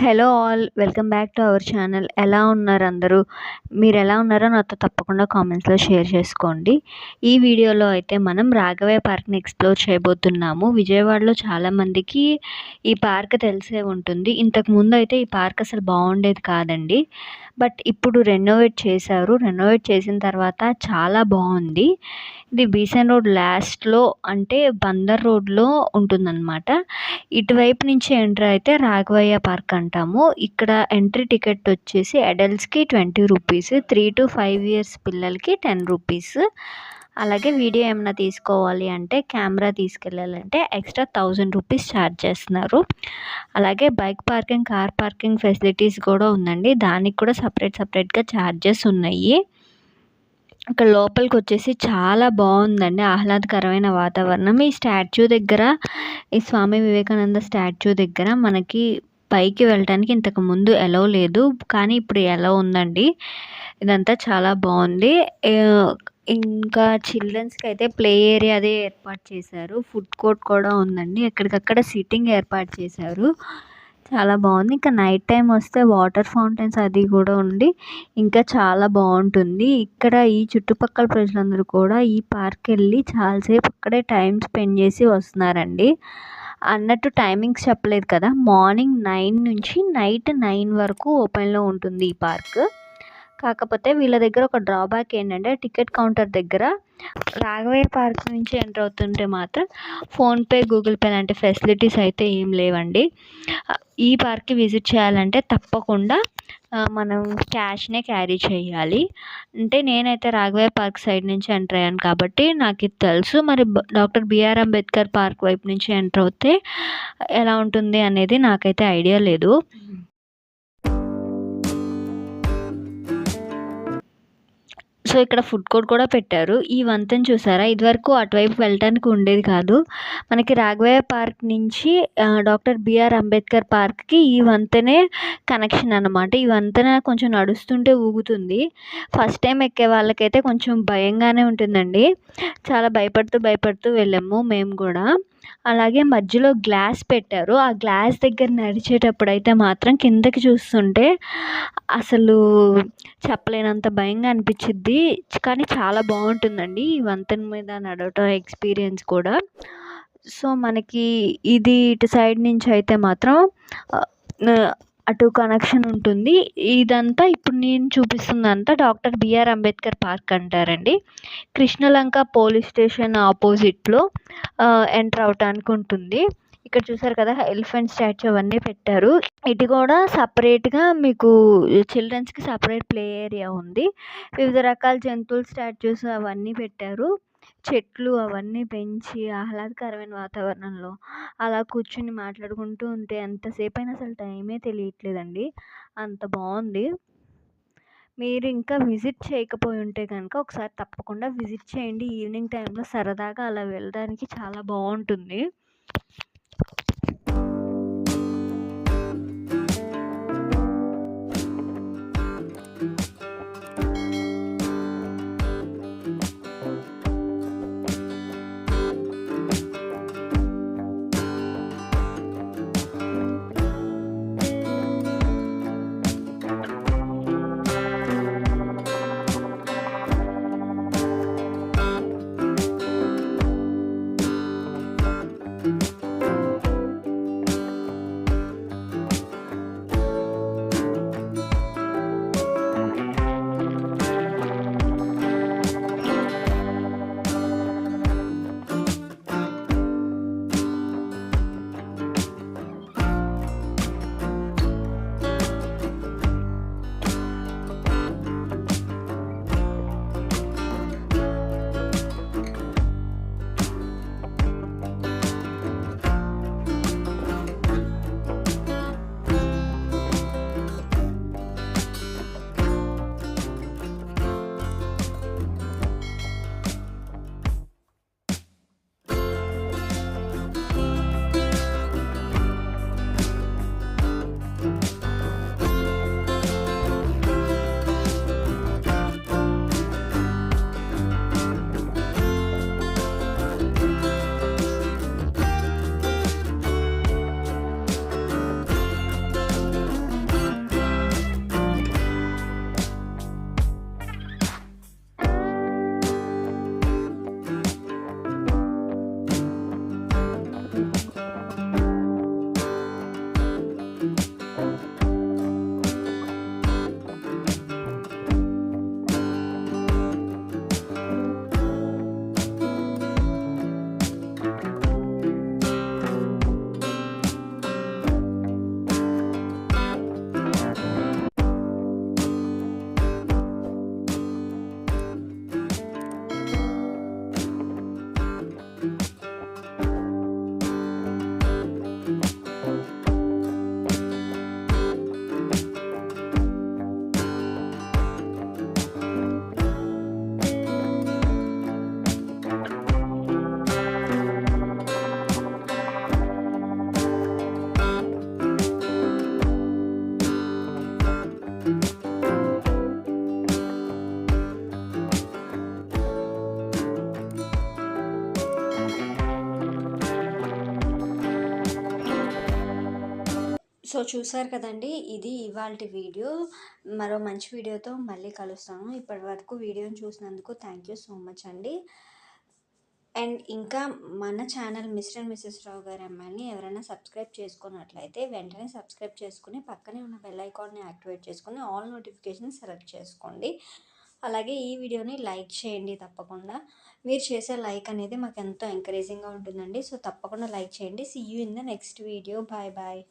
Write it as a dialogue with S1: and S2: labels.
S1: Hello all welcome back to our channel ఎలా ఉన్నారు అందరూ? మీరు ఎలా ఉన్నారో నాతో తప్పకుండా కామెంట్స్లో షేర్ చేసుకోండి. ఈ వీడియోలో అయితే మనం రాఘవయ్య పార్క్ని ఎక్స్ప్లోర్ చేయబోతున్నాము. విజయవాడలో చాలామందికి ఈ పార్క్ తెలిసే ఉంటుంది. ఇంతకు ముందు అయితే ఈ పార్క్ అసలు బాగుండేది కాదండి. బట్ ఇప్పుడు రెనోవేట్ చేశారు. రెనోవేట్ చేసిన తర్వాత చాలా బాగుంది. ఇది బీసెన్ రోడ్ లాస్ట్లో అంటే బందర్ రోడ్లో ఉంటుందన్నమాట. ఇటువైపు నుంచి ఎంటర్ అయితే రాఘవయ్య పార్క్ అంటాము. ఇక్కడ ఎంట్రీ టికెట్ వచ్చేసి అడల్ట్స్కి twenty rupees three to five years పిల్లలకి టెన్ రూపీస్. అలాగే వీడియో ఏమైనా తీసుకోవాలి అంటే కెమెరా తీసుకెళ్ళాలంటే ఎక్స్ట్రా థౌజండ్ రూపీస్ ఛార్జ్ చేస్తున్నారు. అలాగే bike parking car parking facilities కూడా ఉందండి. దానికి కూడా సపరేట్ సపరేట్గా ఛార్జెస్ ఉన్నాయి. ఇక్కడ లోపలికి వచ్చేసి చాలా బాగుందండి ఆహ్లాదకరమైన వాతావరణం. ఈ స్టాచ్యూ దగ్గర ఈ స్వామి వివేకానంద స్టాచ్యూ దగ్గర మనకి పైకి వెళ్ళడానికి ఇంతకు ముందు ఎలో లేదు కానీ ఇప్పుడు ఎలో ఉందండి. ఇదంతా చాలా బాగుంది. ఇంకా చిల్డ్రన్స్కి అయితే ప్లే ఏరియా అదే ఏర్పాటు చేశారు. ఫుడ్ కోర్ట్ కూడా ఉందండి. ఎక్కడికక్కడ సిట్టింగ్ ఏర్పాటు చేశారు. చాలా బాగుంది. ఇంకా నైట్ టైం వస్తే వాటర్ ఫౌంటైన్స్ అది కూడా ఉండి ఇంకా చాలా బాగుంటుంది. ఇక్కడ ఈ చుట్టుపక్కల ప్రజలందరూ కూడా ఈ పార్క్ వెళ్ళి చాలాసేపు అక్కడే టైం స్పెండ్ చేసి వస్తున్నారండి. అన్నట్టు టైమింగ్స్ చెప్పలేదు కదా. మార్నింగ్ నైన్ నుంచి నైట్ నైన్ వరకు ఓపెన్లో ఉంటుంది ఈ పార్క్. కాకపోతే వీళ్ళ దగ్గర ఒక డ్రాబ్యాక్ ఏంటంటే టికెట్ కౌంటర్ దగ్గర రాఘవయ్య పార్క్ నుంచి ఎంటర్ అవుతుంటే మాత్రం ఫోన్పే గూగుల్ పే లాంటి ఫెసిలిటీస్ అయితే ఏం లేవండి. ఈ పార్క్కి విజిట్ చేయాలంటే తప్పకుండా మనం క్యాష్నే క్యారీ చేయాలి. అంటే నేనైతే రాఘవయ్య పార్క్ సైడ్ నుంచి ఎంటర్ అయ్యాను కాబట్టి నాకు ఇది తెలుసు. మరి డాక్టర్ బిఆర్ అంబేద్కర్ పార్క్ వైపు నుంచి ఎంటర్ అవుతే ఎలా ఉంటుంది అనేది నాకైతే ఐడియా లేదు. సో ఇక్కడ ఫుడ్ కోర్ట్ కూడా పెట్టారు. ఈ వంతెన చూసారా? ఇదివరకు అటువైపు వెళ్ళటానికి ఉండేది కాదు. మనకి రాఘవయ్య పార్క్ నుంచి డాక్టర్ బిఆర్ అంబేద్కర్ పార్క్కి ఈ వంతెనే కనెక్షన్ అనమాట ఈ వంతెన కొంచెం నడుస్తుంటే ఊగుతుంది. ఫస్ట్ టైం ఎక్కే వాళ్ళకైతే కొంచెం భయంగానే ఉంటుందండి. చాలా భయపడుతూ భయపడుతూ వెళ్ళాము మేము కూడా. అలాగే మధ్యలో గ్లాస్ పెట్టారు. ఆ గ్లాస్ దగ్గర నడిచేటప్పుడు అయితే మాత్రం కిందకి చూస్తుంటే అసలు చెప్పలేనంత భయంగా అనిపించిద్ది. కానీ చాలా బాగుంటుందండి ఈ వంతెన మీద నడవటం ఎక్స్పీరియన్స్ కూడా. సో మనకి ఇది ఇటు సైడ్ నుంచి అయితే మాత్రం అటు కనెక్షన్ ఉంటుంది. ఇదంతా ఇప్పుడు నేను చూపిస్తుందంతా డాక్టర్ బిఆర్ అంబేద్కర్ పార్క్ అంటారండి. కృష్ణలంక పోలీస్ స్టేషన్ ఆపోజిట్లో ఎంటర్ అవటానికి ఉంటుంది. ఇక్కడ చూసారు కదా ఎలిఫెంట్ స్టాచ్యూ అవన్నీ పెట్టారు. ఇది కూడా సపరేట్గా మీకు చిల్డ్రన్స్కి సపరేట్ ప్లే ఏరియా ఉంది. వివిధ రకాల జంతువుల స్టాచ్యూస్ అవన్నీ పెట్టారు. చెట్లు అవన్నీ పెంచి ఆహ్లాదకరమైన వాతావరణంలో అలా కూర్చుని మాట్లాడుకుంటూ ఉంటే ఎంతసేపు అయినా అసలు టైమే తెలియట్లేదండి. అంత బాగుంది. మీరు ఇంకా విజిట్ చేయకపోయి ఉంటే కనుక ఒకసారి తప్పకుండా విజిట్ చేయండి. ఈవినింగ్ టైంలో సరదాగా అలా వెళ్ళడానికి చాలా బాగుంటుంది. సో చూసారు కదండి ఇది ఇవాళ వీడియో. మరో మంచి వీడియోతో మళ్ళీ కలుస్తాను. ఇప్పటి వరకు వీడియోని చూసినందుకు థ్యాంక్ యూ సో మచ్ అండి. అండ్ ఇంకా మన channel Mr and Mrs Rao గారి అమ్మాయిని ఎవరైనా సబ్స్క్రైబ్ చేసుకున్నట్లయితే వెంటనే సబ్స్క్రైబ్ చేసుకుని పక్కనే ఉన్న బెల్ ఐకాన్ని యాక్టివేట్ చేసుకుని ఆల్ నోటిఫికేషన్ సెలెక్ట్ చేసుకోండి. అలాగే ఈ వీడియోని లైక్ చేయండి తప్పకుండా. మీరు చేసే లైక్ అనేది మాకు ఎంతో ఎంకరేజింగ్గా ఉంటుందండి. సో తప్పకుండా లైక్ చేయండి. See you in the next video bye bye